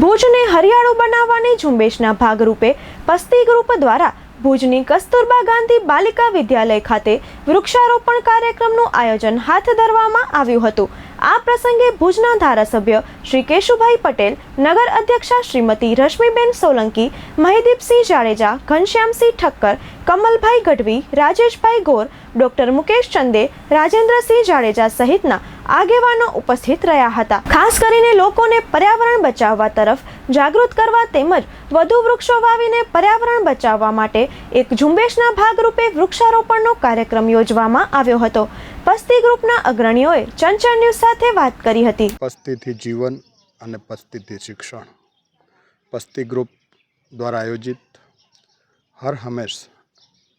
ભુજને હરિયાળું બનાવવાની ઝુંબેશના ભાગરૂપે પસ્તી ગ્રુપ દ્વારા ભુજની કસ્તુરબા ગાંધી બાલિકા વિદ્યાલય ખાતે વૃક્ષારોપણ કાર્યક્રમનું આયોજન હાથ ધરવામાં આવ્યું હતું. આ પ્રસંગે ભુજના ધારાસભ્ય શ્રી કેશુભાઈ પટેલ, નગર અધ્યક્ષા શ્રીમતી રશ્મિબેન સોલંકી, મહિદીપસિંહ જાડેજા, ઘનશ્યામસિંહ ઠક્કર, કમલભાઈ ગઢવી, રાજેશભાઈ ગોર, ડોક્ટર મુકેશ ચંદે, રાજેન્દ્રસિંહ જાડેજા સહિતના આગેવાનો ઉપસ્થિત રહ્યા હતા. ખાસ કરીને લોકોને પર્યાવરણ બચાવવા તરફ જાગૃત કરવા તેમજ વધુ વૃક્ષો વાવીને પર્યાવરણ બચાવવા માટે એક ઝુંબેશના ભાગરૂપે વૃક્ષારોપણનો કાર્યક્રમ યોજવામાં આવ્યો હતો. પસ્તી ગ્રુપના અગ્રણીઓએ ચંચળ ન્યૂઝ સાથે વાત કરી હતી. પસ્તીથી જીવન અને પસ્તીથી શિક્ષણ. પસ્તી ગ્રુપ દ્વારા આયોજિત હર હંમેશ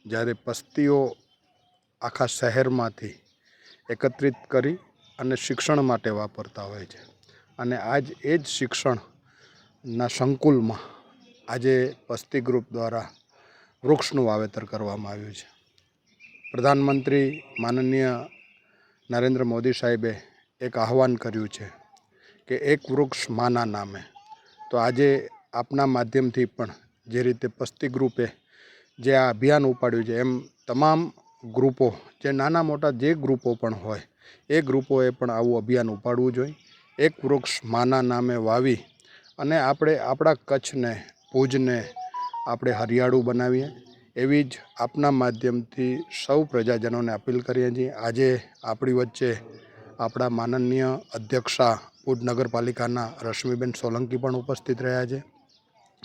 જ્યારે પસ્તીઓ આખા શહેરમાંથી એકત્રિત કરી અને શિક્ષણ માટે વાપરતા હોય છે. અને આજ એ જ શિક્ષણના સંકુલમાં આજે પસ્તી ગ્રુપ દ્વારા વૃક્ષનું વાવેતર કરવામાં આવ્યું છે. પ્રધાનમંત્રી માનનીય નરેન્દ્ર મોદી સાહેબે એક આહવાન કર્યું છે કે એક વૃક્ષ માના નામે. તો આજે આપના માધ્યમથી પણ જે રીતે પસ્તી ગ્રુપે જે આ અભિયાન ઉપાડ્યું છે, એમ તમામ ગ્રુપો, જે નાના મોટા જે ગ્રુપો પણ હોય એ ગ્રુપોએ પણ આવું અભિયાન ઉપાડવું જોઈએ. એક વૃક્ષ માના નામે વાવી અને આપણે આપણા કચ્છને, ભુજને આપણે હરિયાળું બનાવીએ. એવી જ આપના માધ્યમથી સૌ પ્રજાજનોને અપીલ કરીએ છીએ. આજે આપણી વચ્ચે આપણા માનનીય અધ્યક્ષા ભુજ નગરપાલિકાના રશ્મિબેન સોલંકી પણ ઉપસ્થિત રહ્યા છે.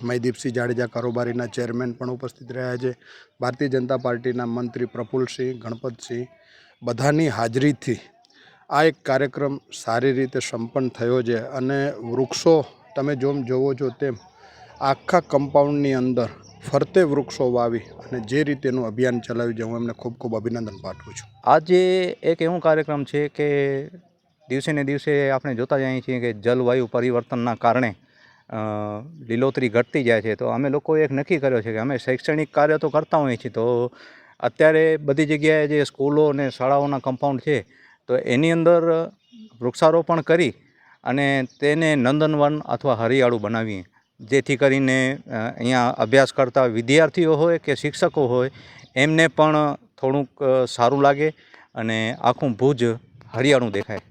મયદીપસિંહ જાડેજા કારોબારીના ચેરમેન પણ ઉપસ્થિત રહ્યા છે. ભારતીય જનતા પાર્ટીના મંત્રી પ્રફુલસિંહ, ગણપતસિંહ બધાની હાજરીથી આ એક કાર્યક્રમ સારી રીતે સંપન્ન થયો છે અને વૃક્ષો તમે જેમ જોવો છો તેમ આખા કમ્પાઉન્ડની અંદર ફરતે વૃક્ષો વાવી અને જે રીતેનું અભિયાન ચલાવ્યું છે, હું એમને ખૂબ ખૂબ અભિનંદન પાઠવું છું. આજે એક એવું કાર્યક્રમ છે કે દિવસે ને દિવસે આપણે જોતા જઈએ છીએ કે જલવાયુ પરિવર્તનના કારણે લીલોતરી ઘટતી જાય છે. તો અમે લોકોએ એક નક્કી કર્યો છે કે અમે શૈક્ષણિક કાર્ય તો કરતા હોઈએ છીએ, તો અત્યારે બધી જગ્યાએ જે સ્કૂલો અને શાળાઓના કમ્પાઉન્ડ છે, તો એની અંદર વૃક્ષારોપણ કરી અને તેને નંદનવન અથવા હરિયાળું બનાવીએ. જેથી કરીને અહીંયા અભ્યાસ કરતા વિદ્યાર્થીઓ હોય કે શિક્ષકો હોય, એમને પણ થોડુંક સારું લાગે અને આખું ભુજ હરિયાળું દેખાય.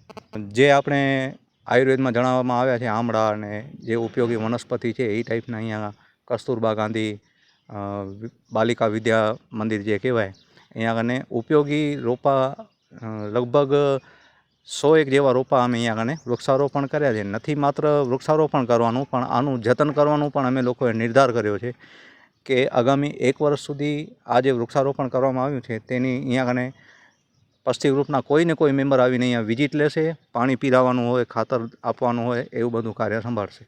જે આપણે આયુર્વેદમાં જણાવવામાં આવ્યા છે, આમળા અને જે ઉપયોગી વનસ્પતિ છે, એ ટાઈપના અહીંયા કસ્તુરબા ગાંધી બાલિકા વિદ્યા મંદિર જે કહેવાય, અહીંયા કને ઉપયોગી રોપા લગભગ સો એક જેવા રોપા અમે અહીંયા કને વૃક્ષારોપણ કર્યા છે. નથી માત્ર વૃક્ષારોપણ કરવાનું, પણ આનું જતન કરવાનું પણ અમે લોકોએ નિર્ધાર કર્યો છે કે આગામી એક વર્ષ સુધી આ જે વૃક્ષારોપણ કરવામાં આવ્યું છે, તેની અહીંયા કને પસ્તી ગ્રુપના કોઈને કોઈ મેમ્બર આવીને અહીંયા વિઝિટ લેશે, પાણી પીરાવાનું હોય, ખાતર આપવાનું હોય, એવું બધું કાર્ય સંભાળશે.